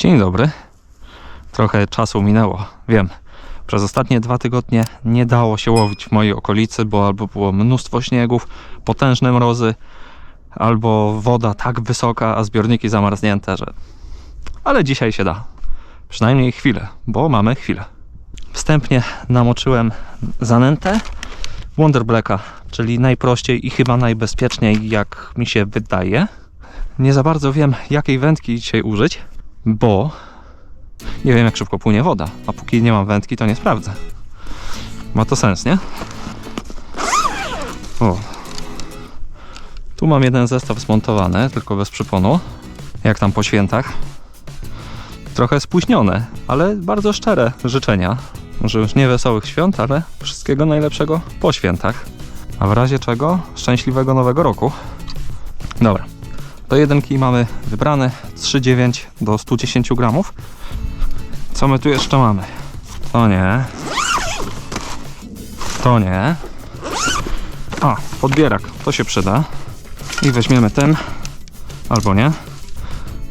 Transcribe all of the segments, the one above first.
Dzień dobry. Trochę czasu minęło, wiem. Przez ostatnie dwa tygodnie nie dało się łowić w mojej okolicy, bo albo było mnóstwo śniegów, potężne mrozy, albo woda tak wysoka, a zbiorniki zamarznięte, że... Ale dzisiaj się da. Przynajmniej chwilę, bo mamy chwilę. Wstępnie namoczyłem zanętę Wonder Blacka, czyli najprościej i chyba najbezpieczniej, jak mi się wydaje. Nie za bardzo wiem, jakiej wędki dzisiaj użyć, bo nie wiem, jak szybko płynie woda. A póki nie mam wędki, to nie sprawdzę. Ma to sens, nie? O. Tu mam jeden zestaw zmontowany, tylko bez przyponu. Jak tam po świętach. Trochę spóźnione, ale bardzo szczere życzenia. Może już nie wesołych świąt, ale wszystkiego najlepszego po świętach. A w razie czego szczęśliwego nowego roku. Dobra. Do jeden kij mamy wybrany 3,9 do 110 gramów. Co my tu jeszcze mamy? To nie. To nie. A, podbierak. To się przyda. I weźmiemy ten. Albo nie.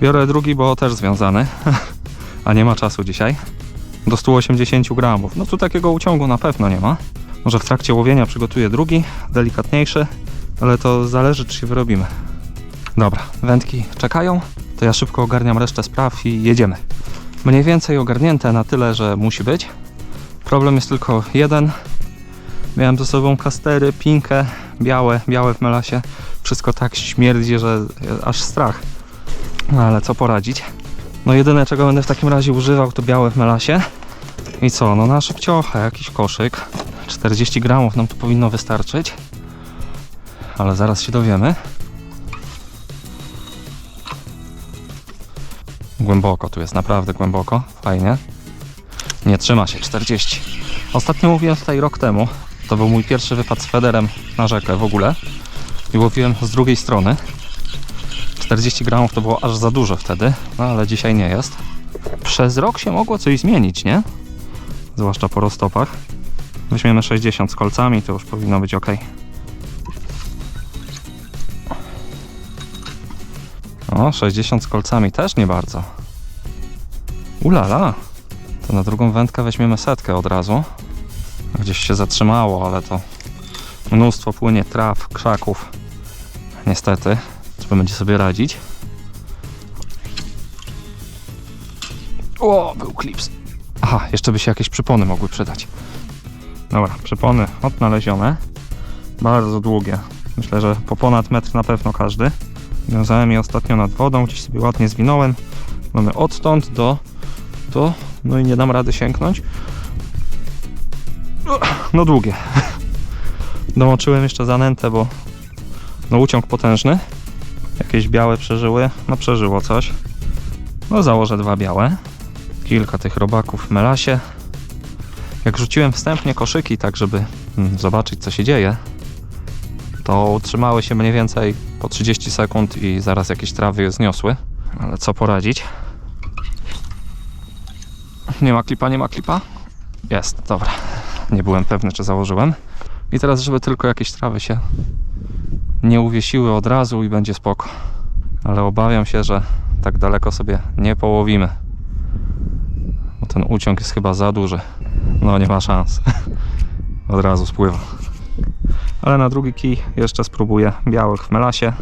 Biorę drugi, bo też związany. A nie ma czasu dzisiaj. Do 180 gramów. No tu takiego uciągu na pewno nie ma. Może w trakcie łowienia przygotuję drugi, delikatniejszy, ale to zależy, czy się wyrobimy. Dobra, wędki czekają, to ja szybko ogarniam resztę spraw i jedziemy. Mniej więcej ogarnięte na tyle, że musi być. Problem jest tylko jeden. Miałem ze sobą kastery, pinkę, białe, białe w melasie. Wszystko tak śmierdzi, że aż strach. No ale co poradzić? No jedyne czego będę w takim razie używał to białe w melasie. I co? No na szybciochę jakiś koszyk. 40 gramów nam tu powinno wystarczyć. Ale zaraz się dowiemy. Głęboko tu jest, naprawdę głęboko. Fajnie. Nie trzyma się, 40. Ostatnio mówiłem tutaj rok temu. To był mój pierwszy wypad z federem na rzekę w ogóle. I łowiłem z drugiej strony. 40 gramów to było aż za dużo wtedy, no ale dzisiaj nie jest. Przez rok się mogło coś zmienić, nie? Zwłaszcza po roztopach. Weźmiemy 60 z kolcami, to już powinno być ok. O, 60 z kolcami też nie bardzo. Ulala. To na drugą wędkę weźmiemy setkę od razu. Gdzieś się zatrzymało, ale to mnóstwo płynie traw, krzaków. Niestety, trzeba będzie sobie radzić. O, był klips. Aha, jeszcze by się jakieś przypony mogły przydać. Dobra, przypony odnalezione. Bardzo długie. Myślę, że po ponad metr na pewno każdy. Wiązałem je ostatnio nad wodą, gdzieś sobie ładnie zwinąłem. Mamy odtąd do, do, no i nie dam rady sięgnąć. No długie. Domoczyłem jeszcze zanętę, bo no uciąg potężny. Jakieś białe przeżyły, no przeżyło coś. No założę dwa białe. Kilka tych robaków w melasie. Jak rzuciłem wstępnie koszyki, tak żeby mm, zobaczyć co się dzieje, to utrzymały się mniej więcej po 30 sekund i zaraz jakieś trawy je zniosły. Ale co poradzić? Nie ma klipa, nie ma klipa? Jest, dobra. Nie byłem pewny, czy założyłem. I teraz, żeby tylko jakieś trawy się nie uwiesiły od razu i będzie spoko. Ale obawiam się, że tak daleko sobie nie połowimy. Bo ten uciąg jest chyba za duży. No nie ma szans. Od razu spływa. Ale na drugi kij jeszcze spróbuję białych w melasie.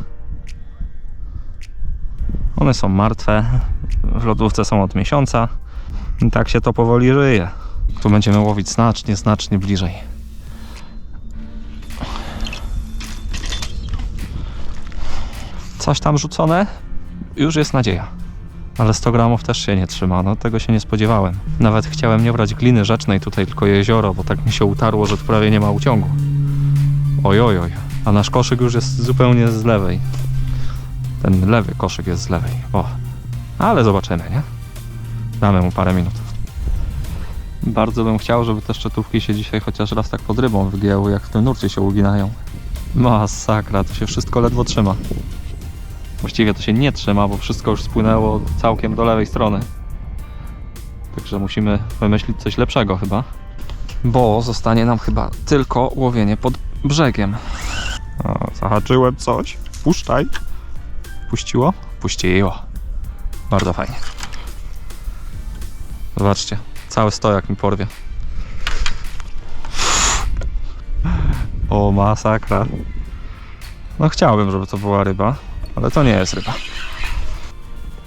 One są martwe. W lodówce są od miesiąca. I tak się to powoli żyje. Tu będziemy łowić znacznie, znacznie bliżej. Coś tam rzucone? Już jest nadzieja. Ale 100 gramów też się nie trzyma, no tego się nie spodziewałem. Nawet chciałem nie brać gliny rzecznej tutaj, tylko jezioro, bo tak mi się utarło, że tu prawie nie ma uciągu. Oj, oj, oj. A nasz koszyk już jest zupełnie z lewej. Ten lewy koszyk jest z lewej. O. Ale zobaczymy, nie? Damy mu parę minut. Bardzo bym chciał, żeby te szczytówki się dzisiaj chociaż raz tak pod rybą wygięły, jak w tym nurcie się uginają. Masakra, to się wszystko ledwo trzyma. Właściwie to się nie trzyma, bo wszystko już spłynęło całkiem do lewej strony. Także musimy wymyślić coś lepszego chyba. Bo zostanie nam chyba tylko łowienie pod brzegiem. O, zahaczyłem coś. Puszczaj. Puściło? Puściło. Bardzo fajnie. Zobaczcie, cały stojak mi porwie. O, masakra. No chciałbym, żeby to była ryba, ale to nie jest ryba.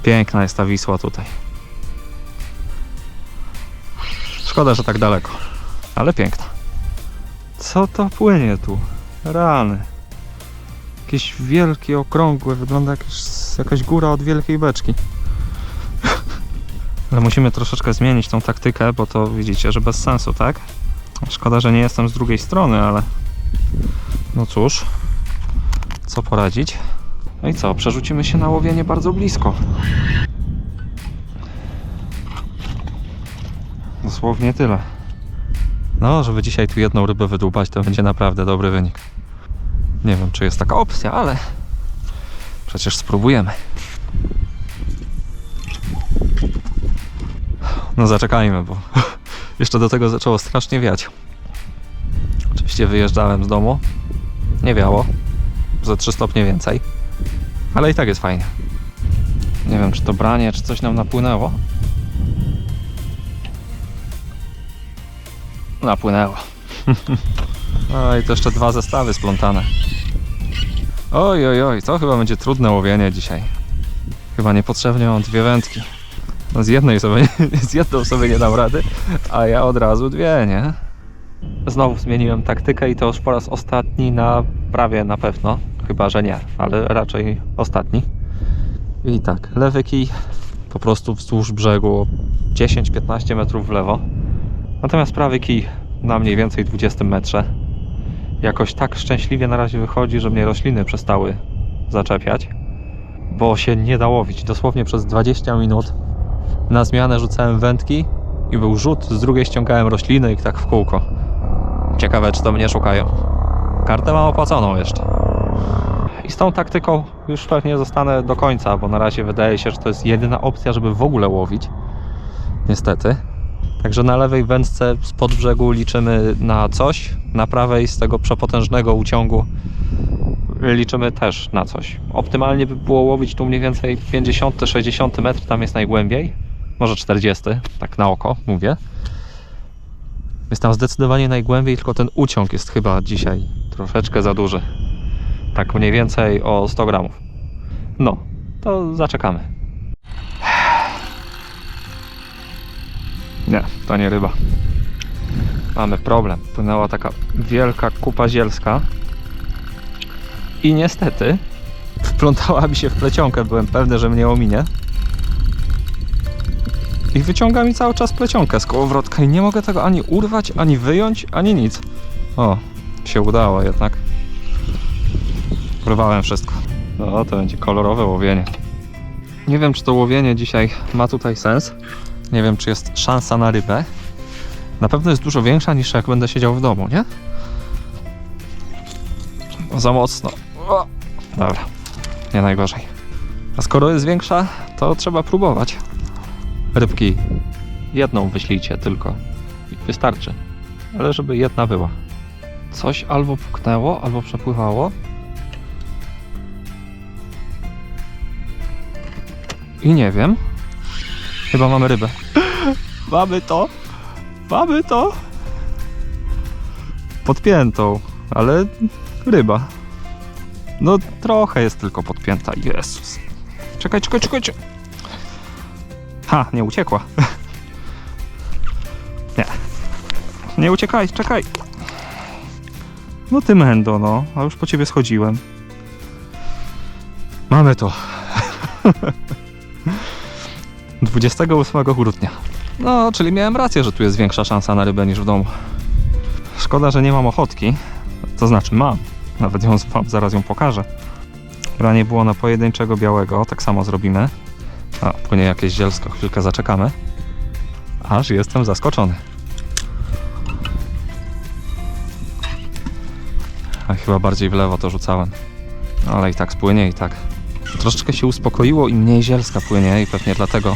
Piękna jest ta Wisła tutaj. Szkoda, że tak daleko, ale piękna. Co to płynie tu? Rany. Jakieś wielkie, okrągłe, wygląda jak jakaś góra od wielkiej beczki. Ale musimy troszeczkę zmienić tą taktykę, bo to widzicie, że bez sensu, tak? Szkoda, że nie jestem z drugiej strony, ale no cóż, co poradzić? No i co, przerzucimy się na łowienie bardzo blisko. Dosłownie tyle. No, żeby dzisiaj tu jedną rybę wydłubać, to będzie naprawdę dobry wynik. Nie wiem, czy jest taka opcja, ale przecież spróbujemy. No zaczekajmy, bo jeszcze do tego zaczęło strasznie wiać. Oczywiście wyjeżdżałem z domu. Nie wiało. Ze 3 stopnie więcej. Ale i tak jest fajnie. Nie wiem, czy to branie, czy coś nam napłynęło. Napłynęło. No i to jeszcze dwa zestawy splątane. Oj, oj, oj, to chyba będzie trudne łowienie dzisiaj. Chyba niepotrzebnie mam dwie wędki. No z jednej sobie, z jedną sobie nie dam rady, a ja od razu dwie, nie? Znowu zmieniłem taktykę i to już po raz ostatni na prawie na pewno. Chyba, że nie, ale raczej ostatni. I tak, lewy kij po prostu wzdłuż brzegu 10-15 metrów w lewo. Natomiast prawy kij na mniej więcej 20 metrze. Jakoś tak szczęśliwie na razie wychodzi, że mnie rośliny przestały zaczepiać, bo się nie da łowić. Dosłownie przez 20 minut na zmianę rzucałem wędki i był rzut, z drugiej ściągałem rośliny i tak w kółko. Ciekawe, czy to mnie szukają. Kartę mam opłaconą jeszcze. I z tą taktyką już pewnie zostanę do końca, bo na razie wydaje się, że to jest jedyna opcja, żeby w ogóle łowić. Niestety. Także na lewej wędce spod brzegu liczymy na coś, na prawej z tego przepotężnego uciągu liczymy też na coś. Optymalnie by było łowić tu mniej więcej 50-60 metr, tam jest najgłębiej. Może 40, tak na oko mówię. Jest tam zdecydowanie najgłębiej, tylko ten uciąg jest chyba dzisiaj troszeczkę za duży. Tak mniej więcej o 100 gramów. No, to zaczekamy. Nie, to nie ryba. Mamy problem. Płynęła taka wielka kupa zielska. I niestety wplątała mi się w plecionkę. Byłem pewny, że mnie ominie. I wyciąga mi cały czas plecionkę z kołowrotka i nie mogę tego ani urwać, ani wyjąć, ani nic. O, się udało jednak. Urwałem wszystko. No, to będzie kolorowe łowienie. Nie wiem, czy to łowienie dzisiaj ma tutaj sens. Nie wiem, czy jest szansa na rybę. Na pewno jest dużo większa niż jak będę siedział w domu, nie? Za mocno. O, dobra, nie najgorzej. A skoro jest większa, to trzeba próbować. Rybki, jedną wyślijcie tylko. Wystarczy. Ale żeby jedna była. Coś albo puknęło, albo przepływało. I nie wiem. Chyba mamy rybę. Mamy to! Mamy to! Podpiętą, ale ryba. No trochę jest tylko podpięta. Jezus. Czekaj, czekaj, czekaj. Ha, nie uciekła. Nie. Nie uciekaj, czekaj. No ty mendo, no. A już po ciebie schodziłem. Mamy to. 28 grudnia. No, czyli miałem rację, że tu jest większa szansa na rybę niż w domu. Szkoda, że nie mam ochotki. To znaczy mam. Nawet ją wam zaraz ją pokażę. Branie było na pojedynczego białego, tak samo zrobimy. A, płynie jakieś zielsko, chwilkę zaczekamy. Aż jestem zaskoczony. A chyba bardziej w lewo to rzucałem. Ale i tak spłynie i tak. Troszeczkę się uspokoiło i mniej zielska płynie i pewnie dlatego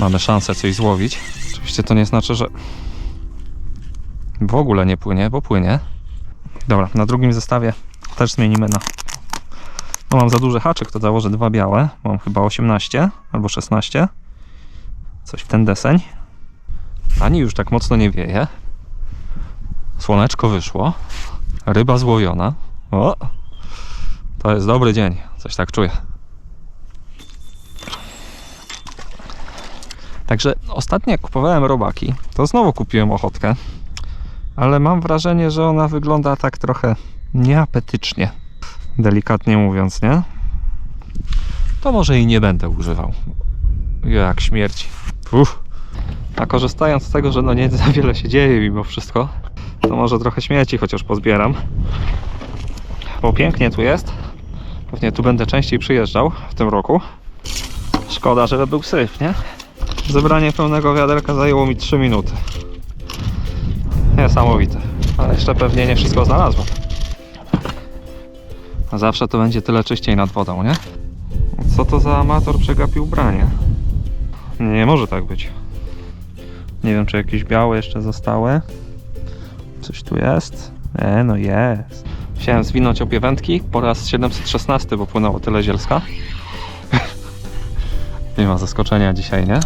mamy szansę coś złowić. Oczywiście to nie znaczy, że w ogóle nie płynie, bo płynie. Dobra, na drugim zestawie też zmienimy na... No mam za duży haczyk, to założę dwa białe. Mam chyba 18 albo 16. Coś w ten deseń. Ani już tak mocno nie wieje. Słoneczko wyszło. Ryba złowiona. O! To jest dobry dzień. Coś tak czuję. Także ostatnio jak kupowałem robaki, to znowu kupiłem ochotkę. Ale mam wrażenie, że ona wygląda tak trochę nieapetycznie. Delikatnie mówiąc, nie? To może i nie będę używał. Jak śmierci. Uff. A korzystając z tego, że no nie za wiele się dzieje mimo wszystko, to może trochę śmieci chociaż pozbieram. Bo pięknie tu jest. Pewnie tu będę częściej przyjeżdżał w tym roku. Szkoda, żeby był syf, nie? Zebranie pełnego wiaderka zajęło mi 3 minuty. Niesamowite. Ale jeszcze pewnie nie wszystko znalazłem. A zawsze to będzie tyle czyściej nad wodą, nie? Co to za amator przegapił ubranie? Nie może tak być. Nie wiem, czy jakieś białe jeszcze zostały. Coś tu jest? E, no jest. Chciałem zwinąć obie wędki po raz 716, bo płynęło tyle zielska. nie ma zaskoczenia dzisiaj, nie?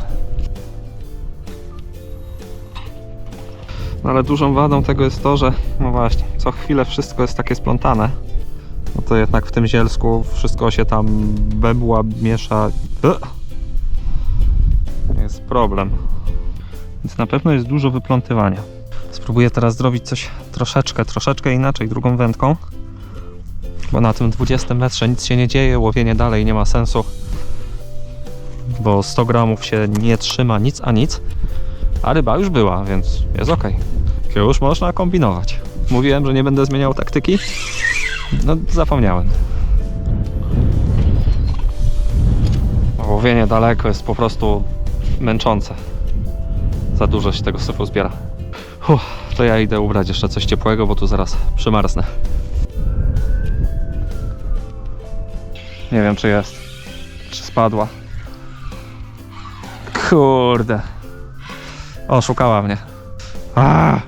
Ale dużą wadą tego jest to, że no właśnie, co chwilę wszystko jest takie splątane. No to jednak w tym zielsku wszystko się tam bebła, miesza. Jest problem. Więc na pewno jest dużo wyplątywania. Spróbuję teraz zrobić coś troszeczkę, troszeczkę inaczej drugą wędką. Bo na tym 20 metrze nic się nie dzieje, łowienie dalej nie ma sensu. Bo 100 gramów się nie trzyma nic a nic. A ryba już była, więc jest ok. Już można kombinować. Mówiłem, że nie będę zmieniał taktyki. No, zapomniałem. Łowienie daleko jest po prostu męczące. Za dużo się tego syfu zbiera. Uff, to ja idę ubrać jeszcze coś ciepłego, bo tu zaraz przymarznę. Nie wiem, czy jest. Czy spadła. Kurde. Oszukała mnie. A!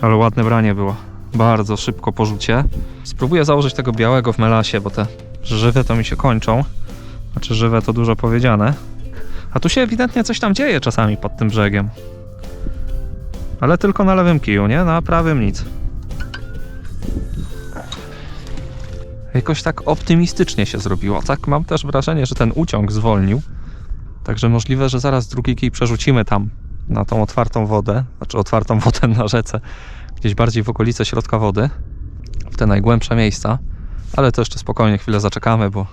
Ale ładne branie było. Bardzo szybko po rzucie. Spróbuję założyć tego białego w melasie, bo te żywe to mi się kończą. Znaczy żywe to dużo powiedziane. A tu się ewidentnie coś tam dzieje czasami pod tym brzegiem. Ale tylko na lewym kiju, nie? Na prawym nic. Jakoś tak optymistycznie się zrobiło. Tak mam też wrażenie, że ten uciąg zwolnił. Także możliwe, że zaraz drugi kij przerzucimy tam na tą otwartą wodę, znaczy otwartą wodę na rzece, gdzieś bardziej w okolice środka wody, w te najgłębsze miejsca. Ale to jeszcze spokojnie chwilę zaczekamy, bo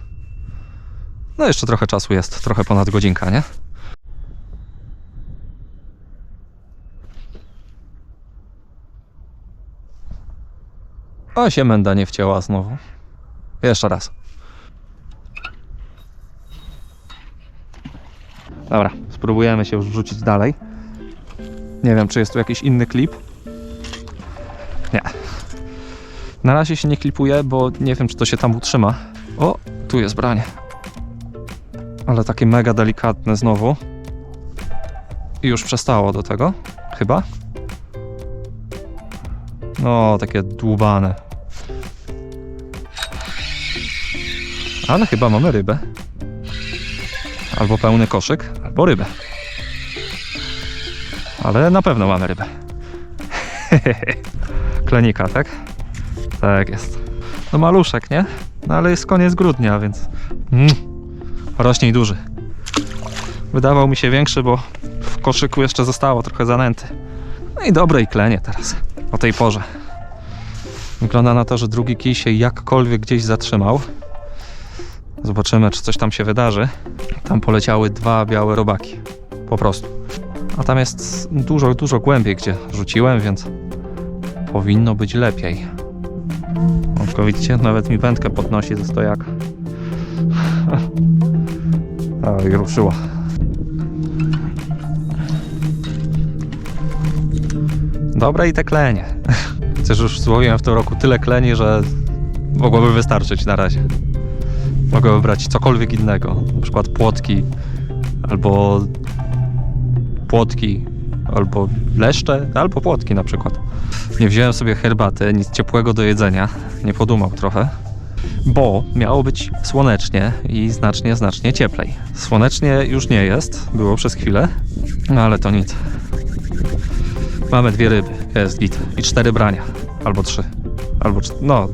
no jeszcze trochę czasu jest, trochę ponad godzinka, nie? O, się menda nie wcięła znowu. Jeszcze raz. Dobra, spróbujemy się już wrzucić dalej. Nie wiem, czy jest tu jakiś inny klip. Nie. Na razie się nie klipuje, bo nie wiem, czy to się tam utrzyma. O, tu jest branie. Ale takie mega delikatne znowu. I już przestało do tego, chyba. No, takie dłubane. Ale chyba mamy rybę. Albo pełny koszyk, albo rybę. Ale na pewno mamy rybę. Klenika, tak? Tak jest. No maluszek, nie? No ale jest koniec grudnia, więc... Mm, rośnie i duży. Wydawał mi się większy, bo w koszyku jeszcze zostało trochę zanęty. No i dobre i klenie teraz. O tej porze. Wygląda na to, że drugi kij się jakkolwiek gdzieś zatrzymał. Zobaczymy, czy coś tam się wydarzy. Tam poleciały dwa białe robaki. Po prostu. A tam jest dużo, dużo głębiej, gdzie rzuciłem, więc powinno być lepiej. Tylko widzicie, nawet mi wędkę podnosi ze stojaka. O, i ruszyła. Dobre i te klenie. Chociaż już złowiłem w tym roku tyle kleni, że mogłoby wystarczyć na razie. Mogę wybrać cokolwiek innego, na przykład płotki, albo płotki, albo leszcze, albo płotki na przykład. Nie wziąłem sobie herbaty, nic ciepłego do jedzenia, nie podumał trochę. Bo miało być słonecznie i znacznie, znacznie cieplej. Słonecznie już nie jest, było przez chwilę, no ale to nic. Mamy dwie ryby, jest git. I cztery brania. Albo trzy. Albo no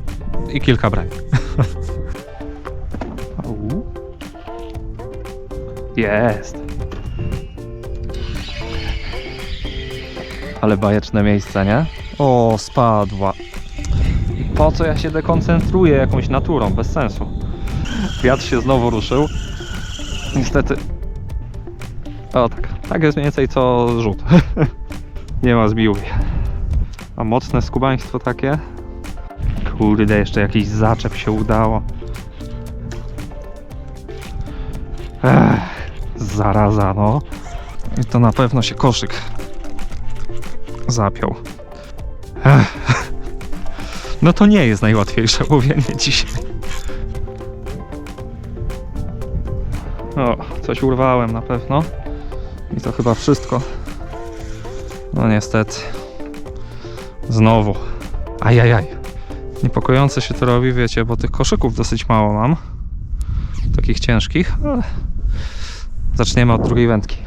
i kilka brań. Jest. Ale bajeczne miejsce, nie? O, spadła. Po co ja się dekoncentruję jakąś naturą? Bez sensu. Wiatr się znowu ruszył. Niestety. O tak. Tak jest mniej więcej co rzut. Nie ma zbiłki. A mocne skubaństwo takie? Kurde, jeszcze jakiś zaczep się udało. Ech, zaraza, no. I to na pewno się koszyk zapiął. Ech. No to nie jest najłatwiejsze łowienie dzisiaj. O, coś urwałem na pewno. I to chyba wszystko. No niestety. Znowu. Ajajaj. Niepokojące się to robi, wiecie, bo tych koszyków dosyć mało mam. Takich ciężkich, ale zaczniemy od drugiej wędki.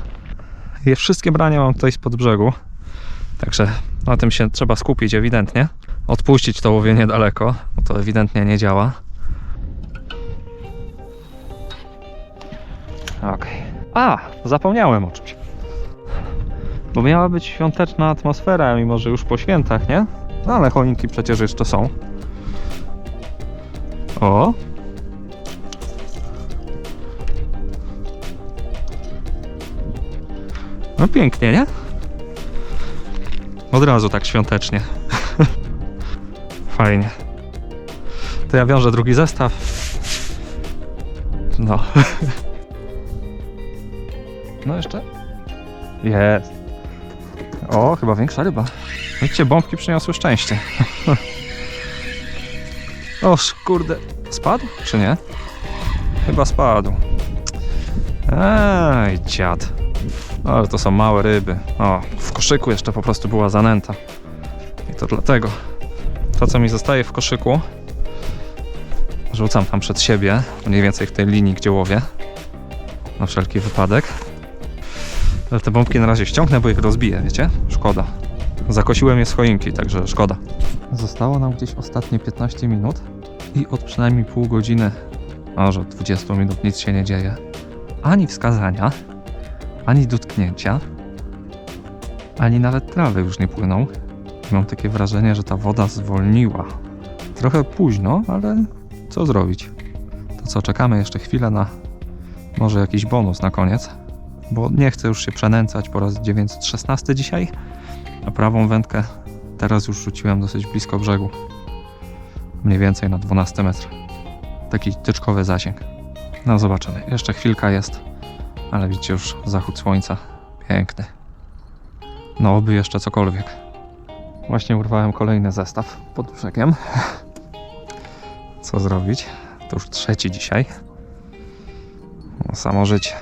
Je wszystkie brania mam tutaj spod brzegu. Także na tym się trzeba skupić ewidentnie. Odpuścić to łowienie daleko, bo to ewidentnie nie działa. Okej. A, zapomniałem o czymś. Bo miała być świąteczna atmosfera, mimo że już po świętach, nie? No ale choinki przecież jeszcze są. O! No pięknie, nie? Od razu tak świątecznie. Fajnie. To ja wiążę drugi zestaw. No. No jeszcze. Jest. O, chyba większa ryba. Widzicie, bombki przyniosły szczęście. Oż, kurde. Spadł, czy nie? Chyba spadł. Ej, dziad. Ale to są małe ryby. O, w koszyku jeszcze po prostu była zanęta. I to dlatego. To, co mi zostaje w koszyku, rzucam tam przed siebie, mniej więcej w tej linii, gdzie łowię. Na wszelki wypadek. Ale te bombki na razie ściągnę, bo ich rozbiję, wiecie? Szkoda. Zakosiłem je z choinki, także szkoda. Zostało nam gdzieś ostatnie 15 minut i od przynajmniej pół godziny, może od 20 minut nic się nie dzieje. Ani wskazania, ani dotknięcia, ani nawet trawy już nie płyną. Mam takie wrażenie, że ta woda zwolniła. Trochę późno, ale co zrobić? To co, czekamy jeszcze chwilę na może jakiś bonus na koniec, bo nie chcę już się przenęcać po raz 916 dzisiaj, a prawą wędkę teraz już rzuciłem dosyć blisko brzegu. Mniej więcej na 12 metr. Taki tyczkowy zasięg. No zobaczymy. Jeszcze chwilka jest, ale widzicie już zachód słońca. Piękny. No oby jeszcze cokolwiek. Właśnie urwałem kolejny zestaw pod brzegiem. Co zrobić? To już trzeci dzisiaj. No, samo życie.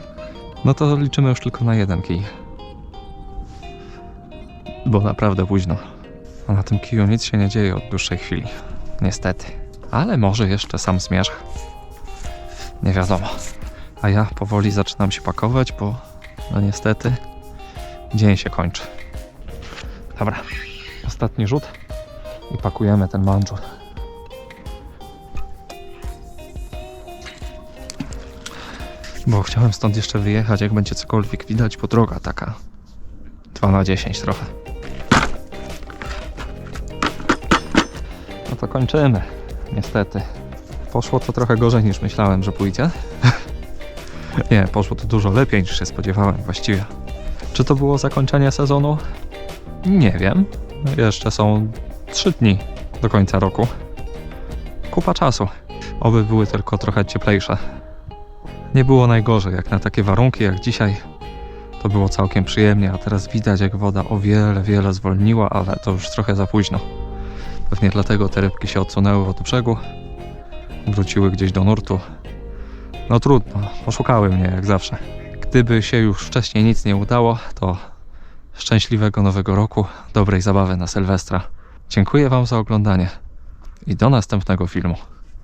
No to liczymy już tylko na jeden kij. Bo naprawdę późno. A na tym kiju nic się nie dzieje od dłuższej chwili. Niestety. Ale może jeszcze sam zmierzch. Nie wiadomo. A ja powoli zaczynam się pakować, bo no niestety dzień się kończy. Dobra, ostatni rzut i pakujemy ten mandżur. Bo chciałem stąd jeszcze wyjechać, jak będzie cokolwiek widać, bo droga taka 2 na 10 trochę. No to kończymy, niestety. Poszło to trochę gorzej niż myślałem, że pójdzie. Nie, poszło to dużo lepiej niż się spodziewałem właściwie. Czy to było zakończenie sezonu? Nie wiem. Jeszcze są 3 dni do końca roku. Kupa czasu. Oby były tylko trochę cieplejsze. Nie było najgorzej, jak na takie warunki jak dzisiaj. To było całkiem przyjemnie, a teraz widać jak woda o wiele, wiele zwolniła, ale to już trochę za późno. Pewnie dlatego te rybki się odsunęły od brzegu, wróciły gdzieś do nurtu. No trudno, oszukały mnie jak zawsze. Gdyby się już wcześniej nic nie udało, to szczęśliwego nowego roku, dobrej zabawy na Sylwestra. Dziękuję Wam za oglądanie i do następnego filmu.